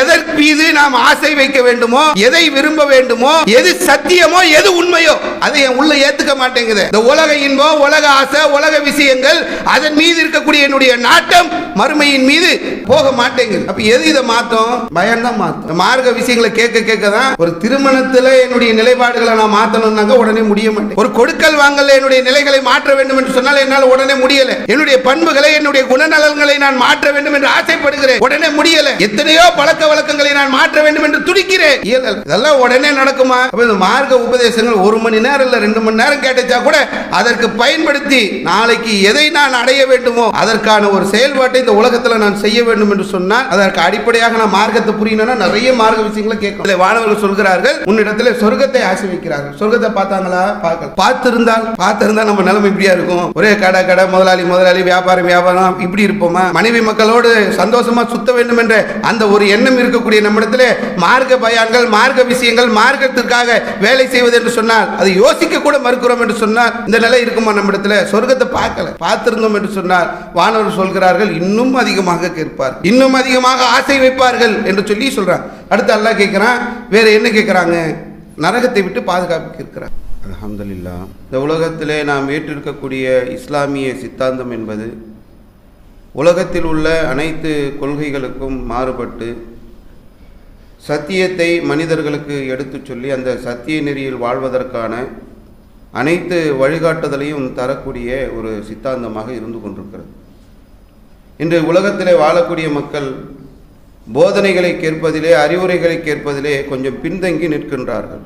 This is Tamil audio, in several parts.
எதற்கு மீது நாம் ஆசை வைக்க வேண்டுமோ எதை விரும்ப வேண்டுமோ எது சத்தியமோ எது உண்மையோ அதை என் உள்ள ஏத்துக்க மாட்டேங்குது. இந்த உலக இன்பம் உலக ஆசை உலக விஷயங்கள் அதன் மீது இருக்கக்கூடிய என்னுடைய நாட்டம் மறுமையின் மீது போக மாட்டேங்குது. அப்ப எது இதை மாத்தோம்? பயம் தான் மாத்தும் மார்க்க விஷயங்களை கேட்க கேட்க தான் ஒரு திருமணத்துல என்னுடைய நிலைப்பாடுகளை நான் மாத்தணும்னாக்க உடனே முடிய மாட்டேன் ஒரு கொடுக்கல் வாங்கல என்னுடைய நிலைகளை மாற்ற வேண்டும் என்று சொன்னால் என்னால் உடனே முடியல. என்னுடைய பண்புகளை என்னுடைய குணநலன்களை நான் மாற்ற வேண்டும் என்று ஆசைப்படுகிறேன். உடனே முடியல. எத்தனையோ பழக்க வழக்கங்களை நான் மாற்ற வேண்டும் என்று துடிக்கிறேன். இதெல்லாம் உடனே நடக்குமா? இந்த மார்க்க உபதேசங்கள் ஒரு மணி நேரம் இல்ல ரெண்டு மணி நேரம் கேட்டுச்சா கூட அதற்கு பயன்படுத்தி நாளைக்கு எதை நான் அடைய வேண்டுமோ அதற்கான ஒரு செயல்பாட்டை இந்த உலகத்தில் நான் செய்ய வேண்டும் என்று சொன்னால் அதற்கு அடிப்படையாக நான் மார்க்கத்தை புரியணும்னா நிறைய மார்க்க விஷயங்களை கேட்கும் வானவர்கள் சொல்கிறார்கள் உன்னிடத்தில் சொர்க்கத்தை ஆசை வைக்கிறார்கள் சொர்க்கத்தை பார்த்தாங்களா? பார்க்க பார்த்திருந்தால் பார்த்திருந்தா நம்ம நிலைமை இப்படியா இருக்கும். ஒரே கடை கடை முதலாளி முதலாளி வியாபாரம் வியாபாரம் இப்படி இருப்போமா? மனைவி மக்களோடு சந்தோஷமா சுத்த வேண்டும் என்ற அந்த ஒரு எண்ணம் இருக்கக்கூடிய நம்மிடத்தில் மார்க்க பயான்கள் மார்க்க விஷயங்கள் மார்க்கத்திற்காக வேலை செய்வது என்று சொன்னால் அதை யோசிக்க கூட மறுக்கிறோம் என்று சொன்னால் இந்த நிலை இருக்குமா நம்மிடத்தில்? சொர்க்கத்தை பார்க்கல பார்த்திருந்தோம் என்று சொன்னால் வானவர் சொல்கிறார்கள் இன்னும் அதிகமாக கேட்பார் இன்னும் அதிகமாக ஆசை வைப்பார்கள் என்று சொல்லி சொல்றாங்க அடுத்து அல்லாஹ் கேட்கிறான் வேற என்ன கேட்கிறாங்க? நரகத்தை விட்டு பாதுகாப்பு கேட்கிறார் அலமதுல்லா இந்த உலகத்திலே நாம் ஏற்றிருக்கக்கூடிய இஸ்லாமிய சித்தாந்தம் என்பது உலகத்தில் உள்ள அனைத்து கொள்கைகளுக்கும் மாறுபட்டு சத்தியத்தை மனிதர்களுக்கு எடுத்துச் சொல்லி அந்த சத்திய நெறியில் வாழ்வதற்கான அனைத்து வழிகாட்டுதலையும் தரக்கூடிய ஒரு சித்தாந்தமாக இருந்து கொண்டிருக்கிறது. இன்று உலகத்திலே வாழக்கூடிய மக்கள் போதனைகளை கேட்பதிலே அறிவுரைகளை கேட்பதிலே கொஞ்சம் பின்தங்கி நிற்கின்றார்கள்.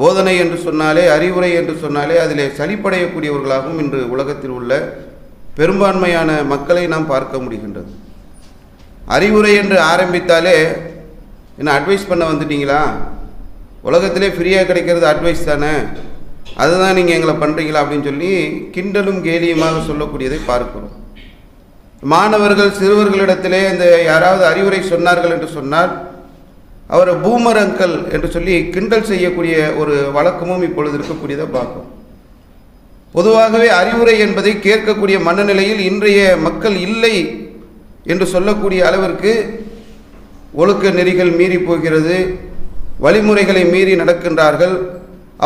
போதனை என்று சொன்னாலே அறிவுரை என்று சொன்னாலே அதிலே சளிப்படையக்கூடியவர்களாகவும் இன்று உலகத்தில் உள்ள பெரும்பான்மையான மக்களை நாம் பார்க்க முடிகின்றது. அறிவுரை என்று ஆரம்பித்தாலே என்ன அட்வைஸ் பண்ண வந்துட்டீங்களா? உலகத்திலே ஃப்ரீயாக கிடைக்கிறது அட்வைஸ் தானே? அதுதான் நீங்கள் எங்களை பண்ணுறீங்களா அப்படின்னு சொல்லி கிண்டலும் கேலியுமாக சொல்லக்கூடியதை பார்க்கிறோம். மாணவர்கள் சிறுவர்களிடத்திலே இந்த யாராவது அறிவுரை சொன்னார்கள் என்று சொன்னால் அவரை பூமர் அங்கல் என்று சொல்லி கிண்டல் செய்யக்கூடிய ஒரு வழக்கமும் இப்பொழுது இருக்கக்கூடியதை பார்க்கும் பொதுவாகவே அறிவுரை என்பதை கேட்கக்கூடிய மனநிலையில் இன்றைய மக்கள் இல்லை என்று சொல்லக்கூடிய அளவிற்கு ஒழுக்க நெறிகள் மீறி போகிறது வழிமுறைகளை மீறி நடக்கின்றார்கள்.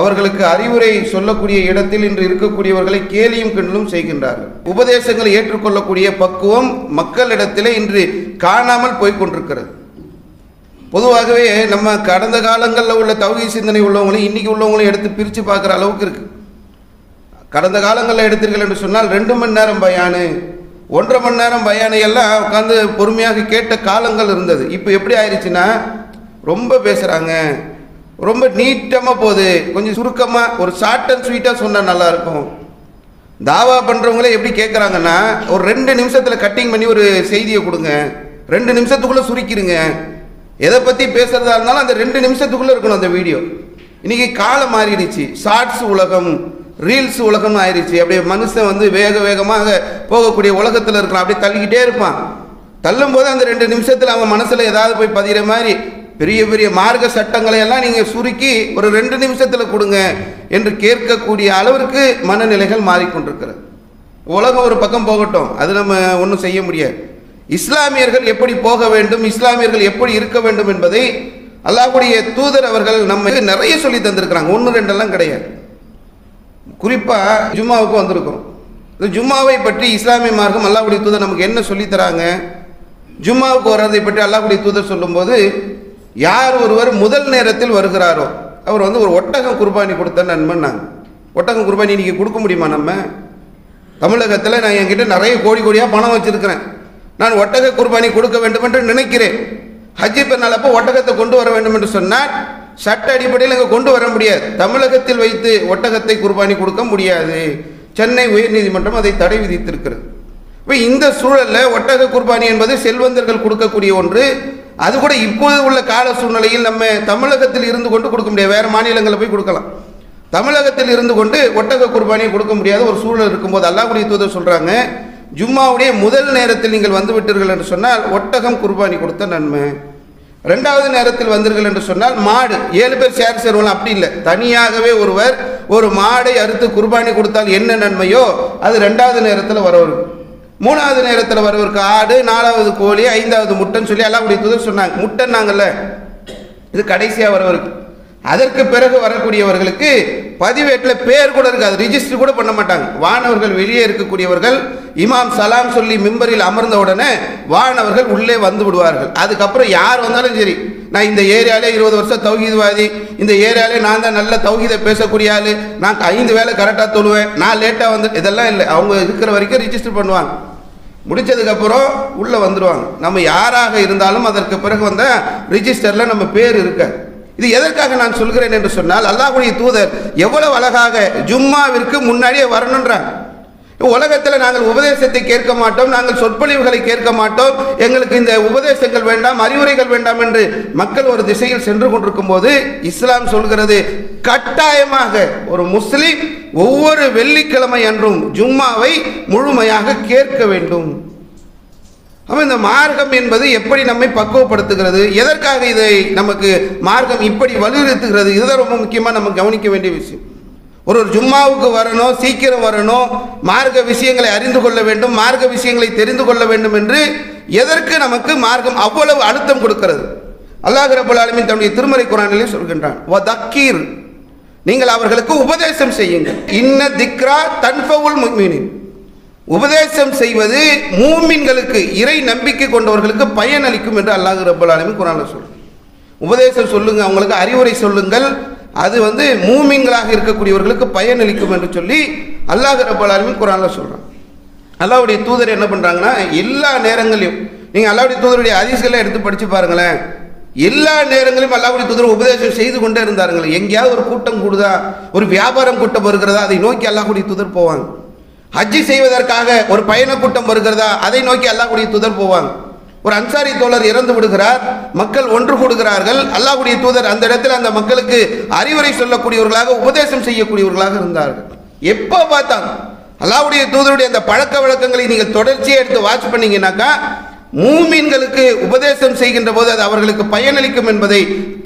அவர்களுக்கு அறிவுரை சொல்லக்கூடிய இடத்தில் இன்று இருக்கக்கூடியவர்களை கேலியும் கிண்டலும் செய்கின்றார்கள். உபதேசங்களை ஏற்றுக்கொள்ளக்கூடிய பக்குவம் மக்களிடத்திலே இன்று காணாமல் போய்கொண்டிருக்கிறது பொதுவாகவே நம்ம கடந்த காலங்களில் உள்ள தவகை சிந்தனை உள்ளவங்களையும் இன்றைக்கி உள்ளவங்களையும் எடுத்து பிரித்து பார்க்குற அளவுக்கு இருக்குது கடந்த காலங்களில் எடுத்தீர்கள் என்று சொன்னால் ரெண்டு மணி நேரம் பயானு ஒன்றரை மணி நேரம் பயானை எல்லாம் உட்காந்து பொறுமையாக கேட்ட காலங்கள் இருந்தது. இப்போ எப்படி ஆயிடுச்சுன்னா ரொம்ப பேசுகிறாங்க ரொம்ப நீட்டமாக போகுது. கொஞ்சம் சுருக்கமாக ஒரு ஷார்ட் அண்ட் ஸ்வீட்டாக சொன்னால் நல்லாயிருக்கும். தாவா பண்ணுறவங்களே எப்படி கேட்குறாங்கன்னா ஒரு ரெண்டு நிமிஷத்தில் கட்டிங் பண்ணி ஒரு செய்தியை கொடுங்க. ரெண்டு நிமிஷத்துக்குள்ளே சுருக்கிடுங்க எதை பற்றி பேசுகிறதா இருந்தாலும் அந்த ரெண்டு நிமிஷத்துக்குள்ளே இருக்கணும் அந்த வீடியோ இன்றைக்கி காலம் மாறிடுச்சு. ஷார்ட்ஸ் உலகம். ரீல்ஸ் உலகம் ஆயிடுச்சு அப்படியே மனுஷன் வந்து வேக வேகமாக போகக்கூடிய உலகத்தில் இருக்கலாம் அப்படியே தள்ளிக்கிட்டே இருப்பான். தள்ளும்போது அந்த ரெண்டு நிமிஷத்தில் அவன் மனசில் ஏதாவது போய் பதிகிற மாதிரி பெரிய பெரிய மார்க்க சட்டங்களை எல்லாம் நீங்கள் சுருக்கி ஒரு ரெண்டு நிமிஷத்தில் கொடுங்க என்று கேட்கக்கூடிய அளவிற்கு மனநிலைகள் மாறிக்கொண்டிருக்கிறது. உலகம் ஒரு பக்கம் போகட்டும். அது நம்ம ஒன்றும் செய்ய முடியாது. இஸ்லாமியர்கள் எப்படி போக வேண்டும் இஸ்லாமியர்கள் எப்படி இருக்க வேண்டும் என்பதை அல்லாஹுடைய தூதர் அவர்கள் நம்ம நிறைய சொல்லி தந்திருக்கிறாங்க. ஒன்று ரெண்டெல்லாம் கிடையாது. குறிப்பாக ஜும்மாவுக்கு வந்திருக்கிறோம். இந்த ஜும்மாவை பற்றி இஸ்லாமிய மார்க்கம் அல்லாஹுடைய தூதர் நமக்கு என்ன சொல்லித் தராங்க ஜும்மாவுக்கு வர்றதை பற்றி அல்லாஹுடைய தூதர் சொல்லும்போது யார் ஒருவர் முதல் நேரத்தில் வருகிறாரோ அவர் வந்து ஒரு ஒட்டகம் குர்பானி கொடுத்த நண்பன்னாங்க. ஒட்டகம் குர்பானி இன்றைக்கி கொடுக்க முடியுமா நம்ம? தமிழகத்தில் நான் என்கிட்ட நிறைய கோடி கோடியாக பணம் வச்சுருக்கிறேன். நான் ஒட்டக குர்பானி கொடுக்க வேண்டும் என்று நினைக்கிறேன். ஹஜ்ஜி பெருநாள் அப்போ ஒட்டகத்தை கொண்டு வர வேண்டும் என்று சொன்னால் சட்ட அடிப்படையில் இங்கே கொண்டு வர முடியாது. தமிழகத்தில் வைத்து ஒட்டகத்தை குர்பானி கொடுக்க முடியாது. சென்னை உயர்நீதிமன்றம் அதை தடை விதித்திருக்கிறது. இப்போ இந்த சூழலில் ஒட்டக குர்பானி என்பது செல்வந்தர்கள் கொடுக்கக்கூடிய ஒன்று. அது கூட இப்போது உள்ள கால சூழ்நிலையில் நம்ம தமிழகத்தில் இருந்து கொண்டு கொடுக்க முடியாது. வேறு மாநிலங்களில் போய் கொடுக்கலாம். தமிழகத்தில் இருந்து கொண்டு ஒட்டக குர்பானியை கொடுக்க முடியாத ஒரு சூழல் இருக்கும்போது அல்லாஹுடைய தூதர் சொல்கிறாங்க ஜும்மாவுடைய முதல் நேரத்தில் நீங்கள் வந்து விட்டீர்கள் என்று சொன்னால் ஒட்டகம் குர்பானி கொடுத்த நன்மை. ரெண்டாவது நேரத்தில் வந்தீர்கள் என்று சொன்னால் மாடு ஏழு பேர் சேர் சேருவோம் அப்படி இல்லை. தனியாகவே ஒருவர் ஒரு மாடை அறுத்து குர்பானி கொடுத்தால் என்ன நன்மையோ அது ரெண்டாவது நேரத்தில் வரவரும் மூணாவது நேரத்தில் வரவருக்கு ஆடு நாலாவது கோழி ஐந்தாவது முட்டைன்னு சொல்லி எல்லாம் அப்படி சொன்னாங்க. முட்டைன்னாங்கல்ல. இது கடைசியாக வரவருக்கு. அதற்கு பிறகு வரக்கூடியவர்களுக்கு பதிவேட்டில் பேர் கூட இருக்காது ரிஜிஸ்டர் கூட பண்ண மாட்டாங்க. வானவர்கள் வெளியே இருக்கக்கூடியவர்கள் இமாம் சலாம் சொல்லி மிம்பரில் அமர்ந்த உடனே வானவர்கள் உள்ளே வந்து விடுவார்கள். அதுக்கப்புறம் யார் வந்தாலும் சரி நான் இந்த ஏரியாலே இருபது வருஷம் தௌஹீத்வாதி இந்த ஏரியாலே நான் தான் நல்ல தௌஹீதை பேசக்கூடிய ஆள் நான் ஐந்து வேலை கரெக்டாக தொழுவேன் நான் லேட்டாக வந்து இதெல்லாம் இல்லை. அவங்க இருக்கிற வரைக்கும் ரிஜிஸ்டர் பண்ணுவாங்க. முடிச்சதுக்கப்புறம் உள்ளே வந்துடுவாங்க நம்ம யாராக இருந்தாலும் அதற்கு பிறகு வந்த ரிஜிஸ்டரில் நம்ம பேர் இருக்கேன் இது எதற்காக நான் சொல்கிறேன் என்று சொன்னால் அல்லாஹுடைய தூதர் எவ்வளவு அழகாக ஜும்மாவிற்கு முன்னாடியே வரணுன்றாங்க உலகத்தில் நாங்கள் உபதேசத்தை கேட்க மாட்டோம் நாங்கள் சொற்பொழிவுகளை கேட்க மாட்டோம் எங்களுக்கு இந்த உபதேசங்கள் வேண்டாம் அறிவுரைகள் வேண்டாம் என்று மக்கள் ஒரு திசையில் சென்று கொண்டிருக்கும் போது இஸ்லாம் சொல்கிறது கட்டாயமாக ஒரு முஸ்லீம் ஒவ்வொரு வெள்ளிக்கிழமை அன்றும் ஜும்மாவை முழுமையாக கேட்க வேண்டும். அப்போ இந்த மார்க்கம் என்பது எப்படி நம்மை பக்குவப்படுத்துகிறது? எதற்காக இதை நமக்கு மார்க்கம் இப்படி வலியுறுத்துகிறது? இதுதான் ரொம்ப முக்கியமாக நம்ம கவனிக்க வேண்டிய விஷயம். ஒரு ஒரு ஜும்மாவுக்கு வரணும் சீக்கிரம் வரணும் மார்க்க விஷயங்களை அறிந்து கொள்ள வேண்டும் மார்க்க விஷயங்களை தெரிந்து கொள்ள வேண்டும் என்று எதற்கு நமக்கு மார்க்கம் அவ்வளவு அழுத்தம் கொடுக்கிறது? அல்லாஹ் ரபுல் ஆலமின் தன்னுடைய திருமறை குரானிலே சொல்கின்றான் தக்கீர். நீங்கள் அவர்களுக்கு உபதேசம் செய்யுங்கள். இன்ன திக்ரா தன்ஃபவுல் முக்மினின். உபதேசம் செய்வது மூமின்களுக்கு இறை நம்பிக்கை கொண்டவர்களுக்கு பயன் அளிக்கும் என்று அல்லாஹ் ரப்பல் ஆலமீன் குரானில் சொல்றான். உபதேசம் சொல்லுங்க அவங்களுக்கு அறிவுரை சொல்லுங்கள். அது வந்து மூமின்களாக இருக்கக்கூடியவர்களுக்கு பயனளிக்கும் என்று சொல்லி அல்லாஹ் ரப்பல் ஆலமீன் குரானில் சொல்றான். அல்லாவுடைய தூதர் என்ன பண்றாங்கன்னா எல்லா நேரங்களையும் நீங்க அல்லாவுடைய தூதருடைய அதிசயெல்லாம் எடுத்து படிச்சு பாருங்களேன். எல்லா நேரங்களிலும் அல்லாவுடைய தூதர் உபதேசம் செய்து கொண்டே இருந்தாருங்களே எங்கேயாவது ஒரு கூட்டம் கூடுதா ஒரு வியாபாரம் கூட்டம் வருகிறதா அதை நோக்கி அல்லாஹுடைய தூதர் போவாங்க. ஹஜ்ஜி செய்வதற்காக ஒரு பயண கூட்டம் வருகிறதா? அதை நோக்கி அல்லாஹுடைய தூதர் போவாங்க. ஒரு அன்சாரி தோழர் இறந்து விடுகிறார். மக்கள் ஒன்று கூடுகிறார்கள். அல்லாஹுடைய தூதர் அந்த இடத்தில் அந்த மக்களுக்கு அறிவுரை சொல்லக்கூடியவர்களாக உபதேசம் செய்யக்கூடியவர்களாக இருந்தார்கள். எப்போ பார்த்தாங்க? அல்லாஹுடைய தூதருடைய அந்த பழக்க வழக்கங்களை நீங்கள் தொடர்ச்சியாக எடுத்து வாட்ச் பண்ணீங்கன்னாக்கா மூமீன்களுக்கு உபதேசம் செய்கின்ற போது அது அவர்களுக்கு பயனளிக்கும் என்பதை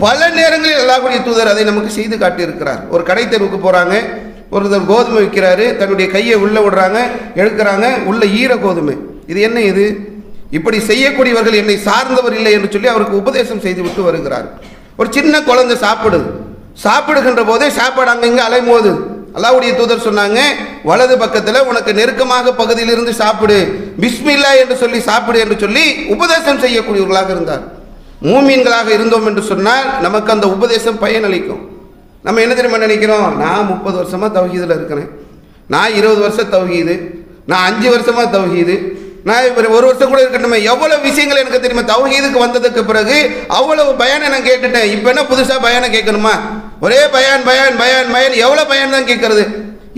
பல நேரங்களில் அல்லாஹுடைய தூதர் அதை நமக்கு செய்து காட்டியிருக்கிறார். ஒரு கடை தெருவுக்கு போகிறாங்க ஒருத்தர் கோதுமை விற்கிறாரு தன்னுடைய கையை உள்ளே விடுறாங்க எடுக்கிறாங்க உள்ள ஈர கோதுமை. இது என்ன இது? இப்படி செய்யக்கூடியவர்கள் என்னை சார்ந்தவர் இல்லை என்று சொல்லி அவருக்கு உபதேசம் செய்து விட்டு வருகிறார். ஒரு சின்ன குழந்தை சாப்பிடுது. சாப்பிடுகின்ற போதே சாப்பாடு அங்கங்கே அலைமோது. அல்லாவுடைய தூதர் சொன்னாங்க வலது பக்கத்தில் உனக்கு நெருக்கமாக பகுதியிலிருந்து சாப்பிடு. பிஸ்மில்லா என்று சொல்லி சாப்பிடு என்று சொல்லி உபதேசம் செய்யக்கூடியவர்களாக இருந்தார். மூமீன்களாக இருந்தோம் என்று சொன்னால் நமக்கு அந்த உபதேசம் பயனளிக்கும். நம்ம என்ன தெரியுமா நினைக்கிறோம்? நான் முப்பது வருஷமாக தௌஹீதில் இருக்கிறேன். நான் இருபது வருஷம் தௌஹீது. நான் அஞ்சு வருஷமாக தௌஹீது. நான் இப்போ ஒரு வருஷம் கூட இருக்கட்டுமே. எவ்வளோ விஷயங்கள் எனக்கு தெரியுமா? தௌஹீதுக்கு வந்ததுக்கு பிறகு அவ்வளவு பயனை நான் கேட்டுட்டேன். இப்போ என்ன புதுசாக பயானை கேட்கணுமா? ஒரே பயான் பயான் பயான் பயான். எவ்வளோ பயன் தான் கேட்கறது?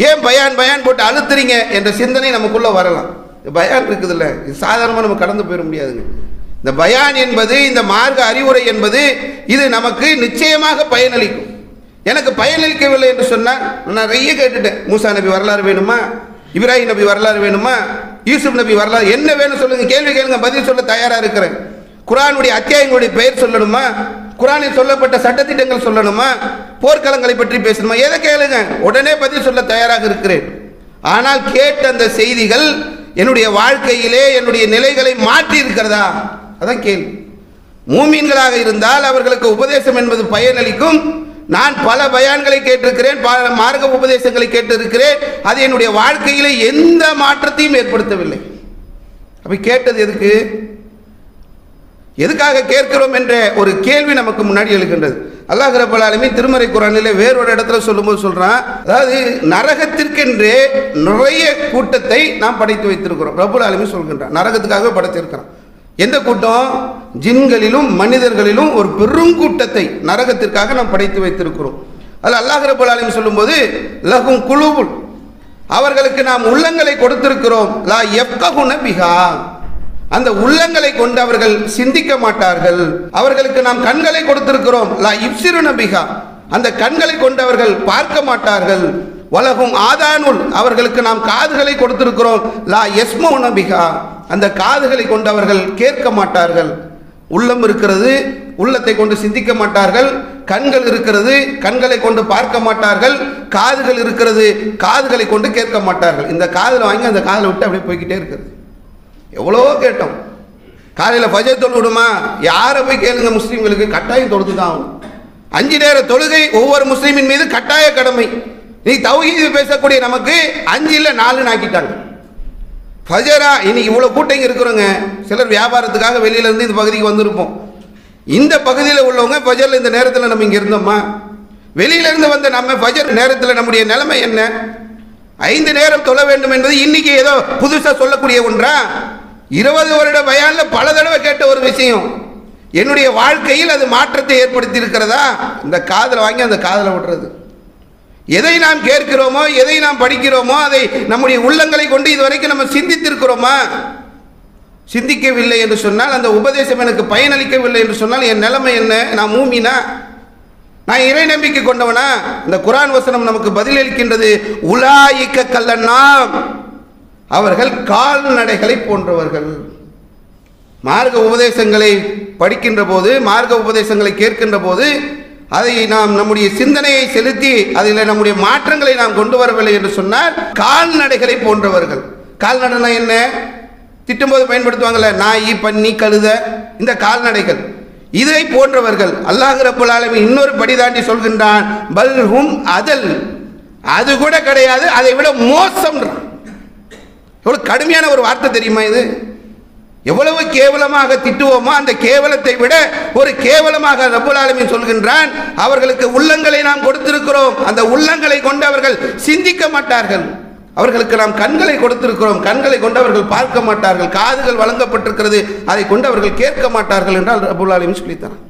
ஏன் பயான் பயான் போட்டு அழுத்துறீங்க என்ற சிந்தனை நமக்குள்ளே வரலாம். பயான் இருக்குதுல்ல. இது சாதாரணமாக நம்ம கடந்து போயிட முடியாதுங்க. இந்த பயான் என்பது இந்த மார்க்க அறிவுரை என்பது இது நமக்கு நிச்சயமாக பயனளிக்கும். எனக்கு பயனளிக்கவில்லை என்று சொன்னால் நான் நிறைய கேட்டுட்டேன். மூசா நபி வரலாறு வேணுமா? இப்ராஹிம் நபி வரலாறு வேணுமா? யூசுப் நபி வரலாறு என்ன வேணும் சொல்லுங்க கேள்வி கேளுங்க பதில் சொல்ல தயாராக இருக்கிறேன். குரானுடைய அத்தியாயங்களுடைய பெயர் சொல்லணுமா? குரானில் சொல்லப்பட்ட சட்டத்திட்டங்கள் சொல்லணுமா? போர்க்களங்களை பற்றி பேசணுமா? எதை கேளுங்க உடனே பதில் சொல்ல தயாராக இருக்கிறேன். ஆனால் கேட்ட அந்த செய்திகள் என்னுடைய வாழ்க்கையிலே என்னுடைய நிலைகளை மாற்றி இருக்கிறதா? அதான் கேள்வி. மூமீன்களாக இருந்தால் அவர்களுக்கு உபதேசம் என்பது பயனளிக்கும். நான் பல பயான்களை கேட்டிருக்கிறேன் பல மார்க்க உபதேசங்களை கேட்டிருக்கிறேன். அது என்னுடைய வாழ்க்கையில் எந்த மாற்றத்தையும் ஏற்படுத்தவில்லை. அப்படி கேட்டது எதுக்கு? எதுக்காக கேட்கிறோம் என்ற ஒரு கேள்வி நமக்கு முன்னாடி எழுகின்றது. அல்லாஹ் ரப்பல் ஆலமீன் திருமறை குரானிலே வேறொரு இடத்துல சொல்லும்போது சொல்கிறான் அதாவது நரகத்திற்கென்றே நிறைய கூட்டத்தை நாம் படைத்து வைத்திருக்கிறோம். ரபுல் ஆலமி சொல்கின்றான் நரகத்துக்காகவே படைத்திருக்கிறான். எந்த கூட்டம்? ஜின்களிலும் மனிதர்களிலும் ஒரு பெருங்கூட்டத்தை நரகத்திற்காக நாம் படைத்து வைத்திருக்கிறோம். அது அல்லாஹ் ரப்பல் சொல்லும்போது லகும் குழுவுள் அவர்களுக்கு நாம் உள்ளங்களை கொடுத்திருக்கிறோம். லா எப்ககுன பிகா அந்த உள்ளங்களை கொண்டு அவர்கள் சிந்திக்க மாட்டார்கள். அவர்களுக்கு நாம் கண்களை கொடுத்திருக்கிறோம். லா இப்சிரு நபிகா அந்த கண்களை கொண்டு அவர்கள் பார்க்க மாட்டார்கள். வலகும் ஆதானுல் அவர்களுக்கு நாம் காதுகளை கொடுத்திருக்கிறோம். லா எஸ்மோ நபிகா அந்த காதுகளை கொண்டு அவர்கள் கேட்க மாட்டார்கள். உள்ளம் இருக்கிறது உள்ளத்தை கொண்டு சிந்திக்க மாட்டார்கள். கண்கள் இருக்கிறது கண்களை கொண்டு பார்க்க மாட்டார்கள். காதுகள் இருக்கிறது காதுகளை கொண்டு கேட்க மாட்டார்கள். இந்த காதில் வாங்கி அந்த காதில் விட்டு அப்படியே போய்கிட்டே இருக்கிறது எவ்வளோ கேட்டோம். காலையில் பஜை தொழுவிடுமா யாரை போய் கேளுங்க முஸ்லீம்களுக்கு? கட்டாயம் தொழுது தான் ஆகும் அஞ்சு நேர தொழுகை ஒவ்வொரு முஸ்லீமின் மீது கட்டாய கடமை. நீ தௌஹீது பேசக்கூடிய நமக்கு அஞ்சு இல்லை நாலுன்னு ஆக்கிட்டாங்க. ஃபஜரா இன்னைக்கு இவ்வளோ கூட்டம் இருக்கிறோங்க சிலர் வியாபாரத்துக்காக வெளியிலேருந்து இந்த பகுதிக்கு வந்திருப்போம். இந்த பகுதியில் உள்ளவங்க ஃபஜரில் இந்த நேரத்தில் நம்ம இங்கே இருந்தோமா? வெளியிலேருந்து வந்த நம்ம ஃபஜர் நேரத்தில் நம்முடைய நிலைமை என்ன? ஐந்து நேரம் தொழ வேண்டும் என்பது இன்னைக்கு ஏதோ புதுசாக சொல்லக்கூடிய ஒன்றா? இருபது வருட பயான்ல பல தடவை கேட்ட ஒரு விஷயம். என்னுடைய வாழ்க்கையில் அது மாற்றத்தை ஏற்படுத்தி இருக்கிறதா? இந்த காதில் வாங்கி அந்த காதில் விடுறது எதை நாம் கேட்கிறோமோ எதை நாம் படிக்கிறோமோ அதை நம்முடைய உள்ளங்களை கொண்டு இதுவரைக்கும் நம்ம சிந்தித்திருக்கிறோமா? சிந்திக்கவில்லை என்று சொன்னால் அந்த உபதேசம் எனக்கு பயனளிக்கவில்லை என்று சொன்னால் என் நிலைமை என்ன? நான் மூமினா? நான் இறை நம்பிக்கை கொண்டவனா? இந்த குரான் வசனம் நமக்கு பதிலளிக்கின்றது உலாயிக்க கல்லன்னாம். அவர்கள் கால்நடைகளை போன்றவர்கள். மார்க்க உபதேசங்களை படிக்கின்ற போது மார்க்க உபதேசங்களை கேட்கின்ற போது அதை நாம் நம்முடைய சிந்தனையை செலுத்தி அதில் நம்முடைய மாற்றங்களை நாம் கொண்டு வரவில்லை என்று சொன்னால் கால்நடைகளை போன்றவர்கள். கால்நடைனா என்ன? திட்டும்போது பயன்படுத்துவாங்கல்ல நாய் பன்னி கழுத இந்த கால்நடைகள். இதை போன்றவர்கள் அல்லாஹ் ரப்பல் இன்னொரு படி தாண்டி சொல்கின்றான் பல்ஹும் அதல். அது கூட கிடையாது அதை விட மோசம். எவ்வளோ கடுமையான ஒரு வார்த்தை தெரியுமா இது? எவ்வளவு கேவலமாக திட்டுவோமோ அந்த கேவலத்தை விட ஒரு கேவலமாக ரப்புல் சொல்கின்றான் அவர்களுக்கு உள்ளங்களை நாம் கொடுத்திருக்கிறோம். அந்த உள்ளங்களை கொண்டு அவர்கள் சிந்திக்க மாட்டார்கள். அவர்களுக்கு நாம் கண்களை கொடுத்திருக்கிறோம். கண்களை கொண்டு அவர்கள் பார்க்க மாட்டார்கள். காதுகள் வழங்கப்பட்டிருக்கிறது. அதை கொண்டு அவர்கள் கேட்க மாட்டார்கள் என்றால் ரப்புல் ஆலமீன் சொல்லித்தரான்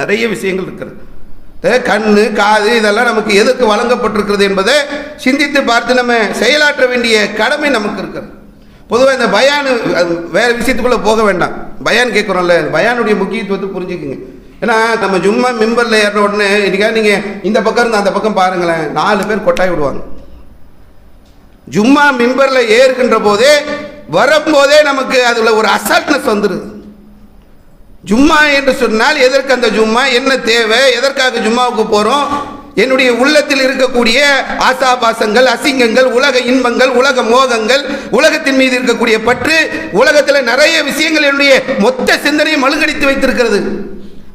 நிறைய விஷயங்கள் இருக்கிறது. கண்ணு காது இதெல்லாம் நமக்கு எதுக்கு வழங்கப்பட்டிருக்கிறது என்பதை சிந்தித்து பார்த்து நம்ம செயலாற்ற வேண்டிய கடமை நமக்கு இருக்கிறது. பொதுவாக இந்த பயானு அது வேறு விஷயத்துக்குள்ளே போக வேண்டாம். பயான் கேட்குறோம்ல பயானுடைய முக்கியத்துவத்தை புரிஞ்சுக்குங்க. ஏன்னா நம்ம ஜும்மா மெம்பரில் ஏறின உடனே இன்னைக்கா நீங்கள் இந்த பக்கம் இருந்து அந்த பக்கம் பாருங்களேன் நாலு பேர் கொட்டாய் விடுவாங்க. ஜும்மா மிம்பரில் ஏறுகின்ற போதே வரும்போதே நமக்கு அதில் ஒரு அசால்ட்னஸ் வந்துடுது ஜும்மா என்று சொன்னால் எதற்கு அந்த ஜும்மா? என்ன தேவை? எதற்காக ஜும்மாவுக்கு போகிறோம் என்னுடைய உள்ளத்தில் இருக்கக்கூடிய ஆசாபாசங்கள் அசிங்கங்கள் உலக இன்பங்கள் உலக மோகங்கள் உலகத்தின் மீது இருக்கக்கூடிய பற்று உலகத்தில் நிறைய விஷயங்கள் என்னுடைய மொத்த சிந்தனையை மழுங்கடித்து வைத்திருக்கிறது.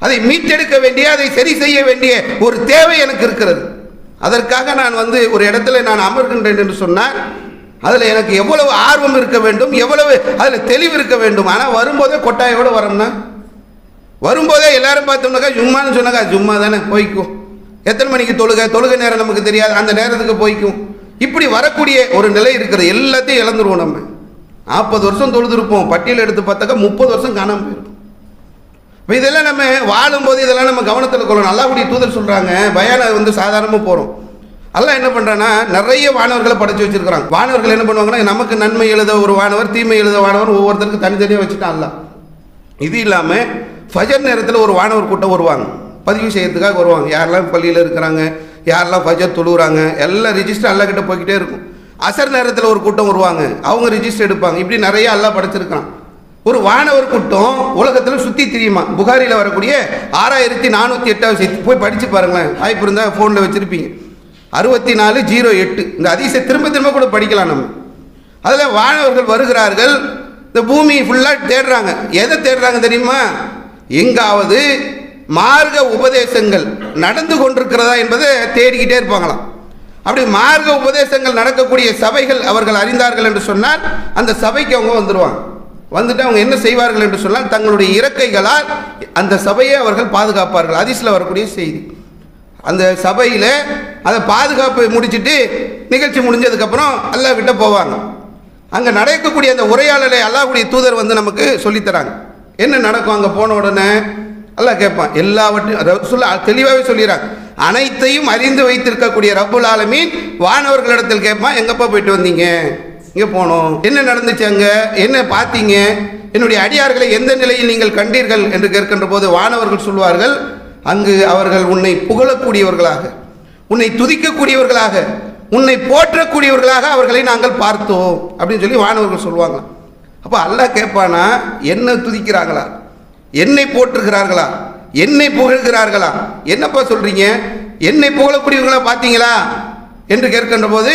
அதை மீட்டெடுக்க வேண்டிய அதை சரி செய்ய வேண்டிய ஒரு தேவை எனக்கு இருக்கிறது. அதற்காக நான் வந்து ஒரு இடத்துல நான் அமர்கின்றேன் என்று சொன்னால் அதில் எனக்கு எவ்வளவு ஆர்வம் இருக்க வேண்டும் எவ்வளவு அதில் தெளிவு இருக்க வேண்டும். ஆனால் வரும்போதே கொட்டாயோடு வரோம்னா? வரும்போதே எல்லாரும் பார்த்தோம்னாக்கா ஜும்மான்னு சொன்னாக்கா ஜும்மா தானே போய்க்கும். எத்தனை மணிக்கு தொழுக? தொழுகை நேரம் நமக்கு தெரியாது. அந்த நேரத்துக்கு போய்க்கும். இப்படி வரக்கூடிய ஒரு நிலை இருக்கிறது. எல்லாத்தையும் இழந்துருவோம் நம்ம. நாற்பது வருஷம் தொழுதுருப்போம். பட்டியல் எடுத்து பார்த்தாக்கா முப்பது வருஷம் காணாமல் போயிருப்போம் இப்போ இதெல்லாம் நம்ம வாழும்போது இதெல்லாம் நம்ம கவனத்தில் கொள்ளணும். அல்லாஹ்வுடைய தூதர் சொல்கிறாங்க பயான வந்து சாதாரணமாக போகிறோம் அதெல்லாம் என்ன பண்ணுறான்னா நிறைய வானவர்களை படைச்சு வச்சிருக்கிறாங்க. வானவர்கள் என்ன பண்ணுவாங்கன்னா நமக்கு நன்மை எழுத ஒரு வானவர் தீமை எழுத வானவர் ஒவ்வொருத்தருக்கு தனித்தனியாக வச்சுட்டான் அல்லாஹ். இது இல்லாமல் ஃபஜர் நேரத்தில் ஒரு வானவர் கூட்டம் வருவாங்க. பதிவு செய்யறதுக்காக வருவாங்க. யாரெல்லாம் பள்ளியில் இருக்கிறாங்க யாரெல்லாம் ஃபஜர் தொழுகிறாங்க எல்லாம் ரிஜிஸ்டர் அல்லாக்கிட்ட போய்கிட்டே இருக்கும். அசர் நேரத்தில் ஒரு கூட்டம் வருவாங்க. அவங்க ரிஜிஸ்டர் எடுப்பாங்க. இப்படி நிறைய அல்லா படைச்சிருக்கான் ஒரு வானவர் கூட்டம் உலகத்தில் சுற்றி தெரியுமா? புகாரியில் வரக்கூடிய ஆறாயிரத்தி நானூற்றி எட்டாவது செய்தி. போய் படித்து பாருங்களேன். வாய்ப்பு இருந்தால் ஃபோனில் வச்சுருப்பீங்க. அறுபத்தி நாலு ஜீரோ எட்டு. இந்த அதிசய திரும்ப திரும்ப கூட படிக்கலாம் நம்ம. அதில் வானவர்கள் வருகிறார்கள். இந்த பூமி ஃபுல்லாக தேடுறாங்க. எதை தேடுறாங்க தெரியுமா? எங்காவது மார்க்க உபதேசங்கள் நடந்து கொண்டிருக்கிறதா என்பதை தேடிக்கிட்டே இருப்பாங்களாம். அப்படி மார்க்க உபதேசங்கள் நடக்கக்கூடிய சபைகள் அவர்கள் அறிந்தார்கள் என்று சொன்னால் அந்த சபைக்கு அவங்க வந்துடுவாங்க வந்துட்டு அவங்க என்ன செய்வார்கள் என்று சொன்னால் தங்களுடைய இறக்கைகளால் அந்த சபையை அவர்கள் பாதுகாப்பார்கள். அதிசயில் வரக்கூடிய செய்தி. அந்த சபையில் அதை பாதுகாப்பை முடிச்சுட்டு நிகழ்ச்சி முடிஞ்சதுக்கப்புறம் அல்லா கிட்ட போவாங்க. அங்கே நடக்கக்கூடிய அந்த உரையாடலை அல்லாஹுடைய தூதர் வந்து நமக்கு சொல்லித்தராங்க. என்ன நடக்கும் அங்கே போன உடனே? அல்லாஹ் கேட்பான் எல்லாவற்றையும் சொல்ல தெளிவாகவே சொல்லிடுறாங்க. அனைத்தையும் அறிந்து வைத்திருக்கக்கூடிய ரப்புல் ஆலமீன் வானவர்களிடத்தில் கேட்பான் எங்கப்பா போயிட்டு வந்தீங்க? இங்கே போனோம்? என்ன நடந்துச்சு அங்கே? என்ன பார்த்தீங்க? என்னுடைய அடியார்களை எந்த நிலையில் நீங்கள் கண்டீர்கள்? என்று கேட்கின்ற போது வானவர்கள் சொல்வார்கள் அங்கு அவர்கள் உன்னை புகழக்கூடியவர்களாக உன்னை துதிக்கக்கூடியவர்களாக உன்னை போற்றக்கூடியவர்களாக அவர்களை நாங்கள் பார்த்தோம். அப்படின்னு சொல்லி வானவர்கள் சொல்லுவாங்க அப்போ அல்லாஹ் கேட்பானா என்ன துதிக்கிறாங்களா? என்னை போற்றுகிறார்களா? என்னை புகழ்கிறார்களா? என்னப்பா சொல்றீங்க? என்னை புகழக்கூடியவர்களா பார்த்தீங்களா? என்று கேட்கின்ற போது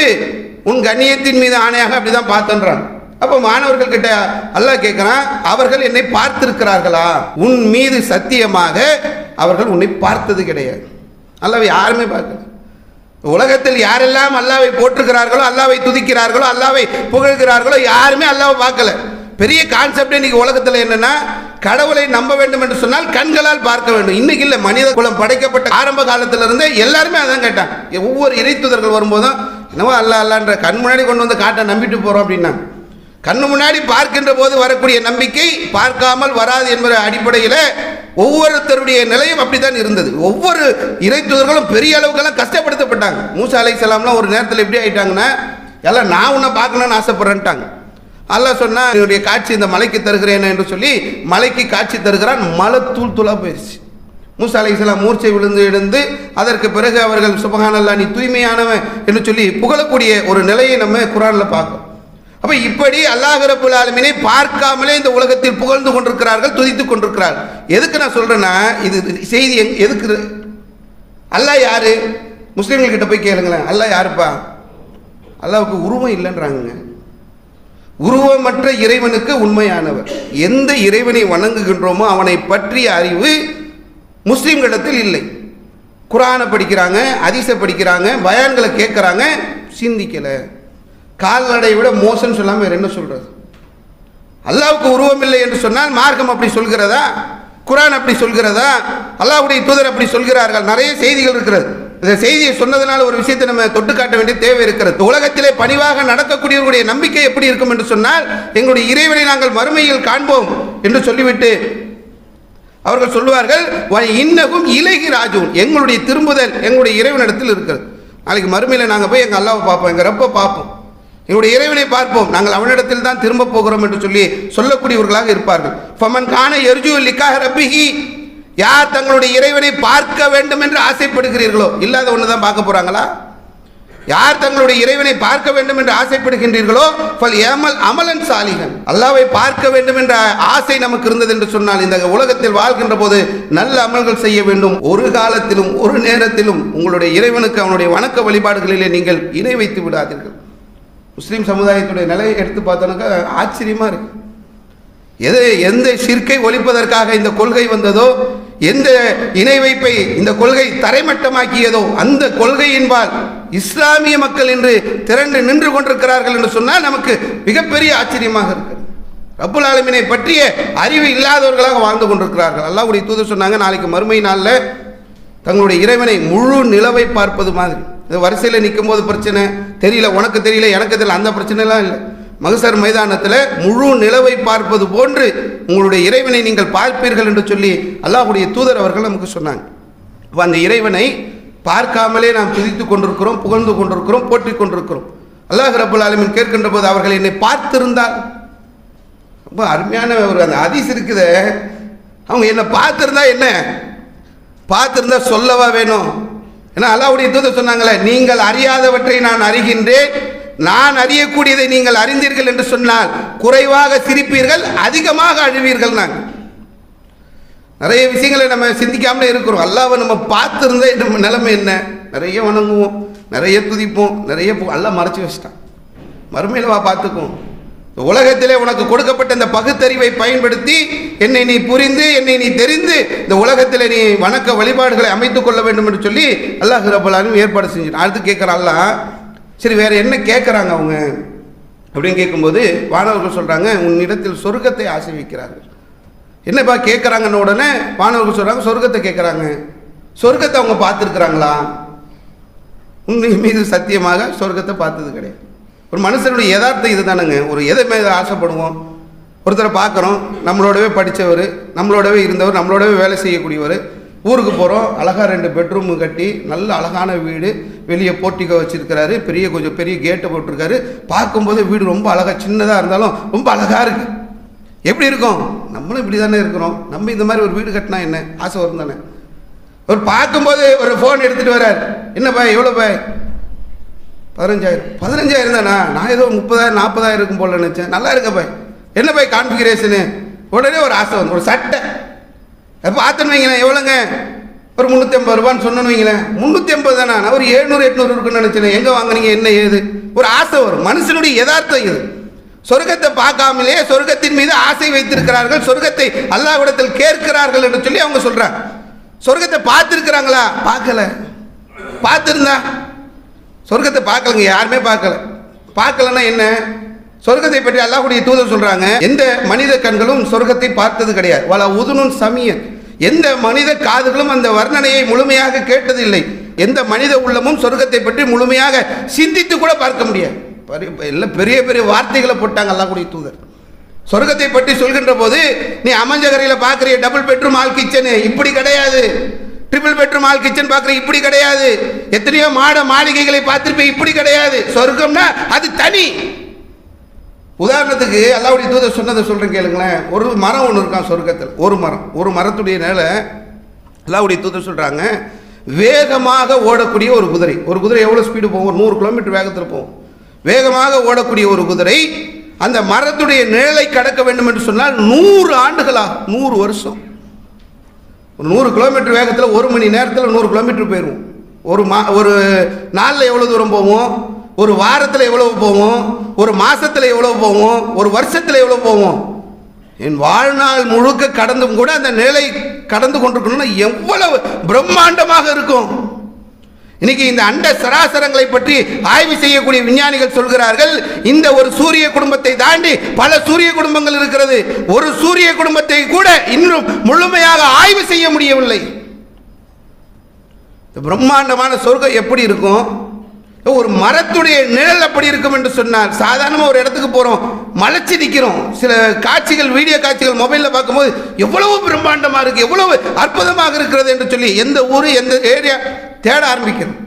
உன் கண்ணியத்தின் மீது ஆணையாக அப்படிதான் பார்த்தன்றான். அப்போ மாணவர்கள் கிட்ட அல்லாஹ் கேட்குறான் அவர்கள் என்னை பார்த்திருக்கிறார்களா? உன் மீது சத்தியமாக அவர்கள் உன்னை பார்த்தது கிடையாது. அல்லாவை யாருமே பார்க்கல. உலகத்தில் யாரெல்லாம் அல்லாவை போற்றுகிறார்களோ அல்லாவை துதிக்கிறார்களோ அல்லாவை புகழ்கிறார்களோ யாருமே அல்லாவை பார்க்கல. பெரிய கான்செப்ட் இன்னைக்கு உலகத்தில் என்னென்னா கடவுளை நம்ப வேண்டும் என்று சொன்னால் கண்களால் பார்க்க வேண்டும். இன்னைக்கு இல்லை மனித குலம் படைக்கப்பட்ட ஆரம்ப காலத்திலிருந்தே எல்லாருமே அதான் கேட்டாங்க. ஒவ்வொரு இறைத்துதர்கள் வரும்போதும் என்னவோ அல்ல அல்லான்ற கண் முன்னாடி கொண்டு வந்து காட்டை நம்பிட்டு போகிறோம் அப்படின்னா கண்ணு முன்னாடி பார்க்கின்ற போது வரக்கூடிய நம்பிக்கை பார்க்காமல் வராது என்கிற அடிப்படையில் ஒவ்வொருத்தருடைய நிலையும் அப்படித்தான் இருந்தது. ஒவ்வொரு இறைத்துதர்களும் பெரிய அளவுக்கெல்லாம் கஷ்டப்படுத்தப்பட்டாங்க. மூசா அலை சலாம்லாம் ஒரு நேரத்தில் எப்படி ஆயிட்டாங்கன்னா எல்லாம் நான் உன்னை பார்க்கணும்னு ஆசைப்படுறேன்ட்டாங்க. அல்லாஹ் சொன்னா என்னுடைய காட்சி இந்த மலைக்கு தருகிறேன் என்று சொல்லி மலைக்கு காட்சி தருகிறான். மலை தூள் தூளாக போயிடுச்சு மூசா அலைஹிஸ்ஸலாம் மூர்ச்சை விழுந்து எழுந்து அதற்கு பிறகு அவர்கள் சுபகானல்லா நீ தூய்மையானவன் என்று சொல்லி புகழக்கூடிய ஒரு நிலையை நம்ம குரானில் பார்க்கோம் அப்போ இப்படி அல்லாஹ் ரபுல் ஆலமினை பார்க்காமலே இந்த உலகத்தில் புகழ்ந்து கொண்டிருக்கிறார்கள் துதித்துக் கொண்டிருக்கிறார்கள். எதுக்கு நான் சொல்கிறேன்னா இது செய்தி எங்க- எதுக்கு அல்லாஹ் யாரு? முஸ்லீம்கிட்ட போய் கேளுங்களேன். அல்லாஹ் யாருப்பா? அல்லாவுக்கு உருவம் இல்லைன்றாங்க உருவமற்ற இறைவனுக்கு உண்மையானவர். எந்த இறைவனை வணங்குகின்றோமோ அவனை பற்றிய அறிவு முஸ்லீம்களிடத்தில் இல்லை. குரானை படிக்கிறாங்க அதிச படிக்கிறாங்க பயான்களை கேட்குறாங்க சிந்திக்கலை. கால்நடை விட மோசம்னு சொல்லாமல் என்ன சொல்கிறது அல்லாவுக்கு உருவம் இல்லை என்று சொன்னால் மார்க்கம் அப்படி சொல்கிறதா? குரான் அப்படி சொல்கிறதா? அல்லாவுடைய தூதர் அப்படி சொல்கிறார்கள். நிறைய செய்திகள் இருக்கிறது. இந்த செய்தியை சொன்னதுனால ஒரு விஷயத்தை நம்ம தொட்டு காட்ட வேண்டிய தேவை இருக்கிறது. உலகத்திலே பணிவாக நடக்கக்கூடியவர்களுடைய நம்பிக்கை எப்படி இருக்கும் என்று சொன்னால் எங்களுடைய இறைவனை நாங்கள் மறுமையில் காண்போம் என்று சொல்லிவிட்டு அவர்கள் சொல்லுவார்கள் இன்னகும் இலகி ராஜூன். எங்களுடைய திரும்புதல் எங்களுடைய இறைவனிடத்தில் இருக்கிறது. நாளைக்கு மறுமையில் நாங்கள் போய் எங்கள் அல்லாவை பார்ப்போம் எங்கள் ரப்பை பார்ப்போம். எங்களுடைய இறைவனை பார்ப்போம். நாங்கள் அவனிடத்தில் தான் திரும்ப போகிறோம் என்று சொல்லி சொல்லக்கூடியவர்களாக இருப்பார்கள். ஃபமன் காண எர்ஜு லிக்காக ரப்பிஹி யார் தங்களுடைய இறைவனை பார்க்க வேண்டும் என்று ஆசைப்படுகிறீர்களோ இல்லாத ஒன்று தான் பார்க்க போகிறாங்களா யார் தங்களுடைய இறைவனை பார்க்க வேண்டும் என்று ஆசைப்படுகின்றீர்களோ ஃபல் ஏமல் அமலன் சாலிகன். அல்லாவை பார்க்க வேண்டும் என்ற ஆசை நமக்கு இருந்தது என்று சொன்னால் இந்த உலகத்தில் வாழ்கின்ற போது நல்ல அமல்கள் செய்ய வேண்டும். ஒரு காலத்திலும் ஒரு நேரத்திலும் உங்களுடைய இறைவனுக்கு அவனுடைய வணக்க வழிபாடுகளிலே நீங்கள் இணை வைத்து விடாதீர்கள். முஸ்லீம் சமுதாயத்துடைய நிலையை எடுத்து பார்த்தோன்னாக்கா ஆச்சரியமாக இருக்கு. எது எந்த சிற்கை ஒழிப்பதற்காக இந்த கொள்கை வந்ததோ எந்த இணை வைப்பை இந்த கொள்கை தரைமட்டமாக்கியதோ அந்த கொள்கையின்பால் இஸ்லாமிய மக்கள் இன்று திரண்டு நின்று கொண்டிருக்கிறார்கள் என்று சொன்னால் நமக்கு மிகப்பெரிய ஆச்சரியமாக இருக்கிறது. ரப்புல் ஆலமினை பற்றிய அறிவு இல்லாதவர்களாக வாழ்ந்து கொண்டிருக்கிறார்கள். அல்லாவுடைய தூதர் சொன்னாங்க நாளைக்கு மறுமை நாளில் தங்களுடைய இறைவனை முழு நிலவை பார்ப்பது மாதிரி. இந்த வரிசையில் நிற்கும் போது பிரச்சனை தெரியல உனக்கு தெரியல எனக்கு தெரியல அந்த பிரச்சனைலாம் இல்லை. மகசர் மைதானத்தில் முழு நிலவை பார்ப்பது போன்று உங்களுடைய இறைவனை நீங்கள் பார்ப்பீர்கள் என்று சொல்லி அல்லாஹுடைய தூதர் அவர்கள் நமக்கு சொன்னாங்க. இப்போ அந்த இறைவனை பார்க்காமலே நாம் துதித்து கொண்டிருக்கிறோம் புகழ்ந்து கொண்டிருக்கிறோம் போற்றிக் கொண்டிருக்கிறோம். அல்லாஹ் ரபுல் ஆலமின் கேட்கின்ற போது அவர்கள் என்னை பார்த்திருந்தால் ரொம்ப அருமையான ஒரு அந்த அதிஸ் இருக்குது. அவங்க என்னை பார்த்துருந்தா என்ன? பார்த்துருந்தா சொல்லவா வேணும். ஏன்னா அல்லாவுடைய தூதர் சொன்னாங்களே நீங்கள் அறியாதவற்றை நான் அறிகின்றேன் நான் அறியக்கூடியதை நீங்கள் அறிந்தீர்கள் என்று சொன்னால் குறைவாக சிரிப்பீர்கள் அதிகமாக அழுவீர்கள் நாங்கள் நிறைய விஷயங்களை நம்ம சிந்திக்காமலே இருக்கிறோம். அல்லாவை நம்ம பார்த்துருந்தா நம்ம நிலைமை என்ன? நிறைய வணங்குவோம் நிறைய துதிப்போம் நிறைய பு- மறைச்சி வச்சிட்டான். மறுமையில் வா பார்த்துக்குவோம். இந்த உலகத்திலே உனக்கு கொடுக்கப்பட்ட இந்த பகுத்தறிவை பயன்படுத்தி என்னை நீ புரிந்து என்னை நீ தெரிந்து இந்த உலகத்தில் நீ வணக்க வழிபாடுகளை அமைத்துக் கொள்ள வேண்டும் என்று சொல்லி அல்லாஹ் ரபுல்லாலும் ஏற்பாடு செஞ்சுட்டான். அடுத்து கேட்குறான் சரி வேற என்ன கேட்குறாங்க அவங்க? அப்படின்னு கேட்கும்போது வானவர்கள் சொல்கிறாங்க உன்னிடத்தில் சொர்க்கத்தை ஆசை வைக்கிறார்கள் என்னப்பா கேட்குறாங்கன்னு உடனே வானவர்கள் சொல்கிறாங்க சொர்க்கத்தை கேட்குறாங்க சொர்க்கத்தை அவங்க பார்த்துருக்குறாங்களா? உண்மை மீது சத்தியமாக சொர்க்கத்தை பார்த்தது கிடையாது. ஒரு மனுஷனுடைய யதார்த்தம் இது தானுங்க ஒரு எதை மேலே ஆசைப்படுவோம்? ஒருத்தரை பார்க்குறோம் நம்மளோடவே படித்தவர் நம்மளோடவே இருந்தவர் நம்மளோடவே வேலை செய்யக்கூடியவர் ஊருக்கு போகிறோம் அழகாக ரெண்டு பெட்ரூம் கட்டி நல்ல அழகான வீடு வெளியே போர்ட்டிகோ வச்சிருக்கிறாரு பெரிய கொஞ்சம் பெரிய கேட்டை போட்டிருக்காரு. பார்க்கும்போது வீடு ரொம்ப அழகாக சின்னதாக இருந்தாலும் ரொம்ப அழகாக இருக்குது எப்படி இருக்கும்? நம்மளும் இப்படி தானே இருக்கிறோம். நம்ம இந்த மாதிரி ஒரு வீடு கட்டினா என்ன? ஆசை வரும் தானே. ஒரு பார்க்கும்போது ஒரு ஃபோன் எடுத்துகிட்டு வரார் என்னப்பா எவ்வளோ பாய்? பதினஞ்சாயிரம். பதினஞ்சாயிரம் தானா? நான் ஏதோ முப்பதாயிரம் நாற்பதாயிரம் இருக்கும் போல நினச்சேன். நல்லா இருக்க பாய். என்ன பாய் கான்ஃபிகரேஷனு? உடனே ஒரு ஆசை வந்து ஒரு சட்டை. பார்த்துன்னு பார்த்தோன்னு எவ்வளோங்க ஒரு முந்நூற்றி ஐம்பது ரூபான்னு சொன்னோன்னு வைங்களேன். முந்நூற்றி ஐம்பது தானே? நான் ஒரு எழுநூறு எட்நூறு இருக்குன்னு நினச்சேன். எங்கே வாங்குனீங்க? என்ன ஏது? ஒரு ஆசை வரும். மனுஷனுடைய யதார்த்தம் இது. சொர்க்கத்தை பார்க்காமலே சொர்க்கத்தின் மீது ஆசை வைத்திருக்கிறார்கள். சொர்க்கத்தை அல்லாஹ்விடத்தில் கேட்கிறார்கள் என்று சொல்லி அவங்க சொல்கிறாங்க சொர்க்கத்தை பார்த்துருக்குறாங்களா? பார்க்கல. பார்த்துருந்தா? சொர்க்கத்தை பார்க்கலங்க. யாருமே பார்க்கல. பார்க்கலன்னா என்ன? சொர்க்கத்தை பற்றி அல்லாஹ்வுடைய தூதர் சொல்கிறாங்க எந்த மனித கண்களும் சொர்க்கத்தை பார்த்தது கிடையாது. வல உதுனும் சமியன். எந்த மனித காதுகளும் அந்த வர்ணனையை முழுமையாக கேட்டதில்லை. எந்த மனித உள்ளமும் சொர்க்கத்தை பற்றி முழுமையாக சிந்தித்து கூட பார்க்க முடியாது. எல்லாம் பெரிய பெரிய வார்த்தைகளை போட்டாங்க அல்லாஹ்வுடைய தூதர். சொர்க்கத்தை பற்றி சொல்கின்ற போது நீ அமைஞ்சகரையில் பார்க்குறிய டபுள் பெட்ரூம் ஆல் கிச்சனு இப்படி கிடையாது. ட்ரிபிள் பெட்ரூம் ஆல் கிச்சன் பார்க்குற இப்படி கிடையாது. எத்தனையோ மாட மாளிகைகளை பார்த்துருப்பேன் இப்படி கிடையாது. சொர்க்கம்னா அது தனி. உதாரணத்துக்கு அல்லாவுடைய தூதர் சொன்னதை சொல்கிறேன் கேளுங்களேன். ஒரு மரம் ஒன்று இருக்கான் சொர்க்கத்தில். ஒரு மரம். ஒரு மரத்துடைய நில அல்லாவுடைய தூதர் சொல்கிறாங்க வேகமாக ஓடக்கூடிய ஒரு குதிரை. ஒரு குதிரை எவ்வளோ ஸ்பீடு போகும்? ஒரு நூறு கிலோமீட்டர் வேகத்தில் போகும். வேகமாக ஓடக்கூடிய ஒரு குதிரை அந்த மரத்துடைய நிழலை கடக்க வேண்டும் என்று சொன்னால் நூறு ஆண்டுகளாகும் நூறு வருஷம். ஒரு நூறு கிலோமீட்டர் வேகத்தில் ஒரு மணி நேரத்தில் நூறு கிலோமீட்டர் போயிடுவோம் ஒரு மா ஒரு நாளில் எவ்வளோ தூரம் போவோம் ஒரு வாரத்தில் எவ்வளவு போவோம்? ஒரு மாதத்தில் எவ்வளவு போவோம்? ஒரு வருஷத்தில் எவ்வளவு போவோம்? என் வாழ்நாள் முழுக்க கடந்தும் கூட அந்த நிலை கடந்து கொண்டிருக்கணும்னா எவ்வளவு பிரம்மாண்டமாக இருக்கும். இன்னைக்கு இந்த அண்ட சராசரங்களை பற்றி ஆய்வு செய்யக்கூடிய விஞ்ஞானிகள் சொல்கிறார்கள் இந்த ஒரு சூரிய குடும்பத்தை தாண்டி பல சூரிய குடும்பங்கள் இருக்கிறது. ஒரு சூரிய குடும்பத்தை கூட இன்னும் முழுமையாக ஆய்வு செய்ய முடியவில்லை. பிரம்மாண்டமான சொர்க்கம் எப்படி இருக்கும்? ஒரு மரத்துடைய நிழல் அப்படி இருக்கும் என்று சொன்னார் சாதாரணமாக ஒரு இடத்துக்கு போகிறோம் மலைச்சி நிற்கிறோம் சில காட்சிகள் வீடியோ காட்சிகள் மொபைலில் பார்க்கும்போது எவ்வளவு பிரம்மாண்டமாக இருக்குது எவ்வளவு அற்புதமாக இருக்கிறது என்று சொல்லி எந்த ஊர் எந்த ஏரியா தேட ஆரம்பிக்கிறோம்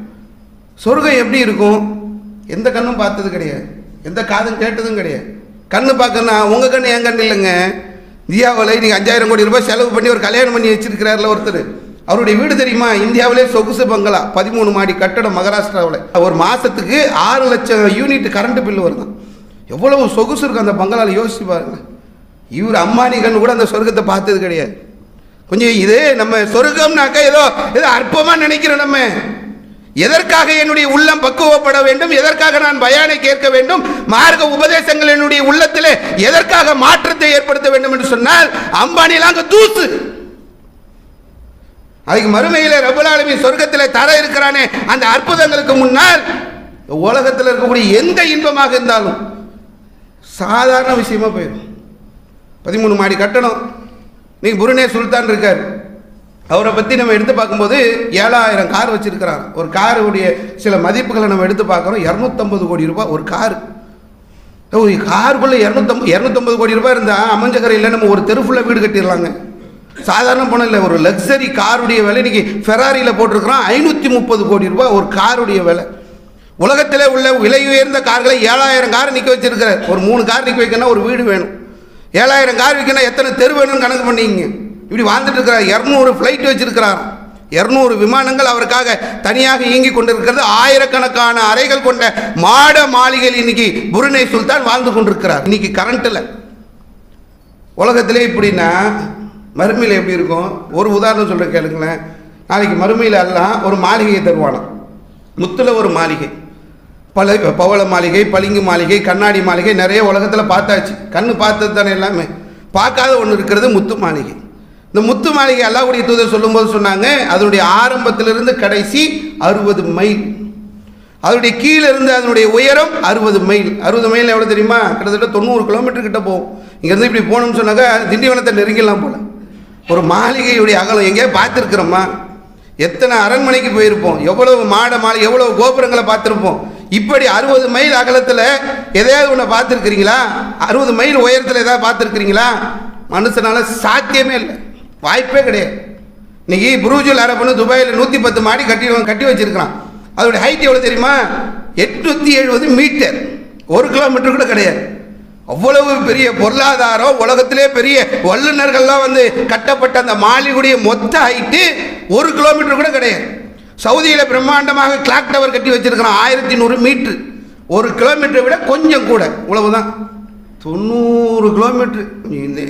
சொர்க்கம் எப்படி இருக்கும்? எந்த கண்ணும் பார்த்தது கிடையாது. எந்த காதும் கேட்டதும் கிடையாது. கண்ணு பார்க்கணும்னா உங்கள் கண்ணு என் கண்ணு இல்லைங்க. இந்தியாவில் நீங்கள் அஞ்சாயிரம் கோடி ரூபாய் செலவு பண்ணி ஒரு கல்யாணம் பண்ணி வச்சிருக்கிறார்ல ஒருத்தர். அவருடைய வீடு தெரியுமா? இந்தியாவிலே சொகுசு பங்களா. பதிமூணு மாடி கட்டடம் மகாராஷ்டிராவில். ஒரு மாதத்துக்கு ஆறு லட்சம் யூனிட் கரண்ட் பில்லு வருதான் எவ்வளவு சொகுசு இருக்கும் அந்த பங்களாவில் யோசிச்சு பாருங்க. இவர் அம்மானிகள் கூட அந்த சொர்க்கத்தை பார்த்தது கிடையாது. கொஞ்சம் இது நம்ம சொர்க்கம்னாக்கா ஏதோ ஏதோ அற்பமாக நினைக்கிறோம் நம்ம. எதற்காக என்னுடைய உள்ளம் பக்குவப்பட வேண்டும்? எதற்காக நான் பயானை கேட்க வேண்டும்? மார்க்க உபதேசங்கள் என்னுடைய உள்ளத்திலே எதற்காக மாற்றத்தை ஏற்படுத்த வேண்டும் என்று சொன்னால் அம்பானிலாம் அங்கே தூசு. அதுக்கு மறுமையில் ரபுலாலுமி சொர்க்கத்தில் தர இருக்கிறானே. அந்த அற்புதங்களுக்கு முன்னால் உலகத்தில் இருக்கக்கூடிய எந்த இன்பமாக இருந்தாலும் சாதாரண விஷயமா போயிடும். பதிமூணு மாடி கட்டணம். நீ புருனே சுல்தான் இருக்கார். அவரை பற்றி நம்ம எடுத்து பார்க்கும்போது ஏழாயிரம் கார் வச்சுருக்கிறார். ஒரு காருடைய சில மதிப்புகளை நம்ம எடுத்து பார்க்குறோம். இரநூத்தம்பது கோடி ரூபாய் ஒரு கார். ஒரு காருக்குள்ளே இரநூத்தம்பது இரநூத்தம்பது கோடி ரூபாய் இருந்தால் அமைஞ்சக்கரையில் நம்ம ஒரு தெரு ஃபுல்லாக வீடு கட்டிடலாங்க. சாதாரண பணம் இல்லை ஒரு லக்ஸரி காருடைய விலை இன்றைக்கி ஃபெராரியில் போட்டிருக்கிறோம். ஐநூற்றி முப்பது கோடி ரூபாய் ஒரு காருடைய விலை. உலகத்திலே உள்ள விலை உயர்ந்த கார்களை ஏழாயிரம் கார் நிற்க வச்சிருக்கிறார். ஒரு மூணு கார் நிற்க வைக்கணும்னா ஒரு வீடு வேணும். ஏழாயிரம் கார் விற்கணும் எத்தனை தெரு வேணும்னு கணக்கு பண்ணிங்க. இப்படி வாழ்ந்துட்டு இருக்கிறார் இரநூறு ஃப்ளைட் வச்சிருக்கிறார். இரநூறு விமானங்கள் அவருக்காக தனியாக இயங்கி கொண்டிருக்கிறது. ஆயிரக்கணக்கான அறைகள் கொண்ட மாட மாளிகையில் இன்னைக்கு புருனை சுல்தான் வாழ்ந்து கொண்டிருக்கிறார். இன்னைக்கு கரண்ட்டில் உலகத்திலே இப்படின்னா மறுமையில் எப்படி இருக்கும்? ஒரு உதாரணம் சொல்கிற கேளுங்களேன். நாளைக்கு மறுமையில் எல்லாம் ஒரு மாளிகையை தருவானாம். முத்தில் ஒரு மாளிகை. பல பவள மாளிகை பளிங்கு மாளிகை கண்ணாடி மாளிகை நிறைய உலகத்தில் பார்த்தாச்சு. கண்ணு பார்த்தது தானே எல்லாமே. பார்க்காத ஒன்று இருக்கிறது முத்து மாளிகை. இந்த முத்து மாளிகை அல்லாவுடைய தூதர் சொல்லும்போது சொன்னாங்க அதனுடைய ஆரம்பத்திலிருந்து கடைசி அறுபது மைல். அதனுடைய கீழே இருந்து அதனுடைய உயரம் அறுபது மைல். அறுபது மைல் எவ்வளோ தெரியுமா? கிட்டத்தட்ட தொண்ணூறு கிலோமீட்டர் கிட்ட போகும். இங்கேருந்து இப்படி போகணும்னு சொன்னாக்கா திண்டிவனத்தை நெருங்கிடலாம் போல. ஒரு மாளிகையுடைய அகலம். எங்கேயா பார்த்துருக்குறோமா எத்தனை அரண்மனைக்கு போயிருப்போம். எவ்வளவு மாட மாலை எவ்வளவு கோபுரங்களை பார்த்துருப்போம். இப்படி அறுபது மைல் அகலத்தில் எதையாவது ஒன்று பார்த்துருக்குறீங்களா? அறுபது மைல் உயரத்தில் எதாவது பார்த்துருக்குறீங்களா? மனுஷனால சாத்தியமே இல்லை. வாய்ப்பே கிடையாது. இன்னைக்கு புரூஜுல் அரபுன்னு துபாயில் நூற்றி பத்து மாடி கட்டி கட்டி வச்சிருக்கிறான். அதோட ஹைட் எவ்வளோ தெரியுமா? எட்நூற்றி எழுபது மீட்டர் ஒரு கிலோமீட்டர் கூட கிடையாது. அவ்வளவு பெரிய பொருளாதாரம் உலகத்திலே பெரிய வல்லுநர்கள்லாம் வந்து கட்டப்பட்ட அந்த மாளிகுடைய மொத்த ஹைட்டு ஒரு கிலோமீட்டர் கூட கிடையாது. சவுதியில் பிரம்மாண்டமாக கிளாக் டவர் கட்டி வச்சிருக்கிறோம் ஆயிரத்தி நூறு மீட்ரு. ஒரு கிலோமீட்டரை விட கொஞ்சம் கூட இவ்வளவுதான். தொண்ணூறு கிலோமீட்ரு இந்த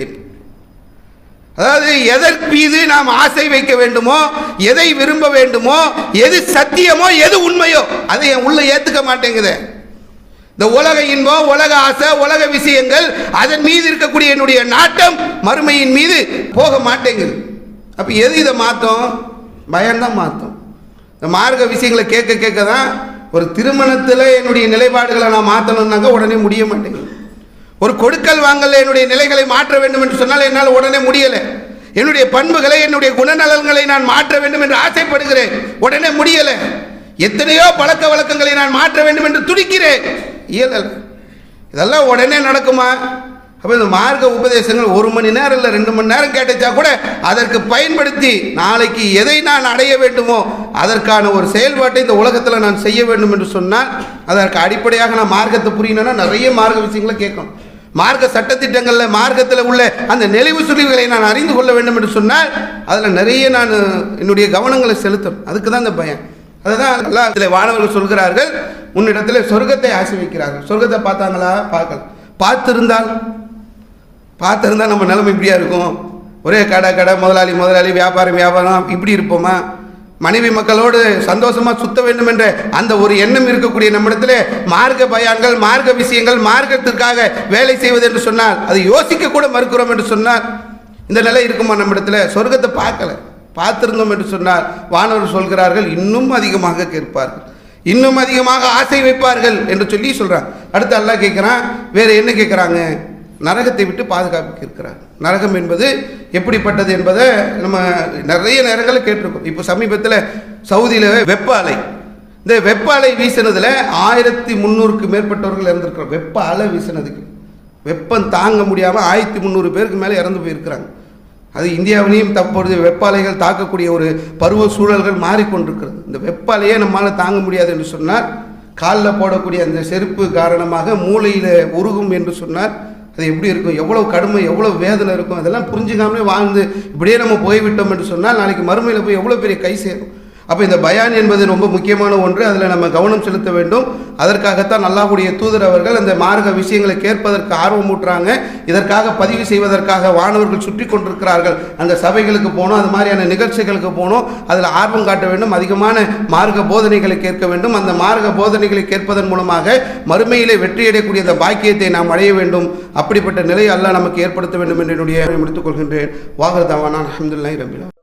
அதாவது எதற்கு மீது நாம் ஆசை வைக்க வேண்டுமோ எதை விரும்ப வேண்டுமோ எது சத்தியமோ எது உண்மையோ அதை என் உள்ள ஏற்றுக்க மாட்டேங்குது. இந்த உலக இன்பம் உலக ஆசை உலக விஷயங்கள் அதன் மீது இருக்கக்கூடிய என்னுடைய நாட்டம் மறுமையின் மீது போக மாட்டேங்குது. அப்போ எது இதை மாற்றும் பயம்தான் மாற்றும் இந்த மார்க்க விஷயங்களை கேட்க கேட்க தான் ஒரு திருமணத்தில் என்னுடைய நிலைப்பாடுகளை நான் மாற்றணும்னாக்க உடனே முடிய மாட்டேங்குது. ஒரு கொடுக்கல் வாங்கல என்னுடைய நிலைகளை மாற்ற வேண்டும் என்று சொன்னால் என்னால் உடனே முடியலை. என்னுடைய பண்புகளை என்னுடைய குணநலன்களை நான் மாற்ற வேண்டும் என்று ஆசைப்படுகிறேன். உடனே முடியலை. எத்தனையோ பழக்க வழக்கங்களை நான் மாற்ற வேண்டும் என்று துடிக்கிறேன். இயலலை இதெல்லாம் உடனே நடக்குமா? அப்போ இந்த மார்க்க உபதேசங்கள் ஒரு மணி நேரம் இல்லை ரெண்டு மணி நேரம் கேட்டுச்சா கூட அதற்கு பயன்படுத்தி நாளைக்கு எதை நான் அடைய வேண்டுமோ அதற்கான ஒரு செயல்பாட்டை இந்த உலகத்தில் நான் செய்ய வேண்டும் என்று சொன்னால் அதற்கு அடிப்படையாக நான் மார்க்கத்தை புரியணும்னா நிறைய மார்க்க விஷயங்களை கேட்கணும். மார்க்க சட்டத்திட்டங்களில் மார்க்கத்தில் உள்ள அந்த நெளிவு சுழிவுகளை நான் அறிந்து கொள்ள வேண்டும் என்று சொன்னால் அதில் நிறைய நான் என்னுடைய கவனங்களை செலுத்தணும். அதுக்கு தான் இந்த பயம். அதுதான் நல்லா இதில் வானவர்கள் சொல்கிறார்கள் உன்னிடத்தில் சொர்க்கத்தை ஆசை வைக்கிறார்கள் சொர்க்கத்தை பார்த்தாங்களா? பார்க்கல. பார்த்துருந்தால் பார்த்துருந்தால் நம்ம நிலைமை இப்படியா இருக்கும்? ஒரே கடை கடை முதலாளி முதலாளி வியாபாரம் வியாபாரம் இப்படி இருப்போமா? மனைவி மக்களோடு சந்தோஷமாக சுத்த வேண்டும் என்ற அந்த ஒரு எண்ணம் இருக்கக்கூடிய நம்மிடத்தில் மார்க்க பயான்கள் மார்க்க விஷயங்கள் மார்க்கத்திற்காக வேலை செய்வது என்று சொன்னால் அதை யோசிக்க கூட மறுக்கிறோம் என்று சொன்னால் இந்த நிலை இருக்குமா நம்மிடத்தில் சொர்க்கத்தை பார்க்கலை. பார்த்திருந்தோம் என்று சொன்னால் வானவர் சொல்கிறார்கள் இன்னும் அதிகமாக கேட்பார்கள். இன்னும் அதிகமாக ஆசை வைப்பார்கள் என்று சொல்லி சொல்கிறான் அடுத்து அல்லாஹ் கேட்குறான் வேறு என்ன கேட்குறாங்க? நரகத்தை விட்டு பாதுகாப்பு கேட்கிறார். நரகம் என்பது எப்படிப்பட்டது என்பதை நம்ம நிறைய நேரங்களில் கேட்டிருக்கோம். இப்போ சமீபத்தில் சவுதியில் வெப்ப அலை. இந்த வெப்ப அலை வீசினதில் ஆயிரத்தி முந்நூறுக்கு மேற்பட்டவர்கள் இறந்துருக்கிறோம் வெப்ப அலை வீசினதுக்கு. வெப்பம் தாங்க முடியாமல் ஆயிரத்தி முந்நூறு பேருக்கு மேலே இறந்து போயிருக்கிறாங்க. அது இந்தியாவிலையும் தற்பொழுது வெப்பாலைகள் தாக்கக்கூடிய ஒரு பருவ சூழல்கள் மாறிக்கொண்டிருக்கிறது. இந்த வெப்பாலையே நம்மளால் நம்மால் தாங்க முடியாது என்று சொன்னால் காலில் போடக்கூடிய அந்த செருப்பு காரணமாக மூளையில் உருகும் என்று சொன்னால் அது எப்படி இருக்கும்? எவ்வளோ கடுமை எவ்வளோ வேதனை இருக்கும்? அதெல்லாம் புரிஞ்சுக்காமலே வாழ்ந்து இப்படியே நம்ம போய்விட்டோம் என்று சொன்னால் நாளைக்கு மறுமையில் போய் எவ்வளோ பெரிய கை சேரும்? அப்போ இந்த பயான் என்பது ரொம்ப முக்கியமான ஒன்று. அதில் நம்ம கவனம் செலுத்த வேண்டும். அதற்காகத்தான் அல்லாஹ்வுடைய தூதர் அவர்கள் அந்த மார்க்க விஷயங்களை கேட்பதற்கு ஆர்வமூட்டுறாங்க இதற்காக பதிவு செய்வதற்காக வானவர்கள் சுற்றி கொண்டிருக்கிறார்கள். அந்த சபைகளுக்கு போகணும் அது மாதிரியான நிகழ்ச்சிகளுக்கு போகணும் அதில் ஆர்வம் காட்ட வேண்டும். அதிகமான மார்க்க போதனைகளை கேட்க வேண்டும். அந்த மார்க்க போதனைகளை கேட்பதன் மூலமாக மறுமையிலே வெற்றியடையக்கூடிய அந்த பாக்கியத்தை நாம் அடைய வேண்டும். அப்படிப்பட்ட நிலையை அல்ல நமக்கு ஏற்படுத்த வேண்டும் என்று என்னுடைய முடித்துக் கொள்கின்றேன். வாகரதாவான அஹமதுல்லாய் ரபிலா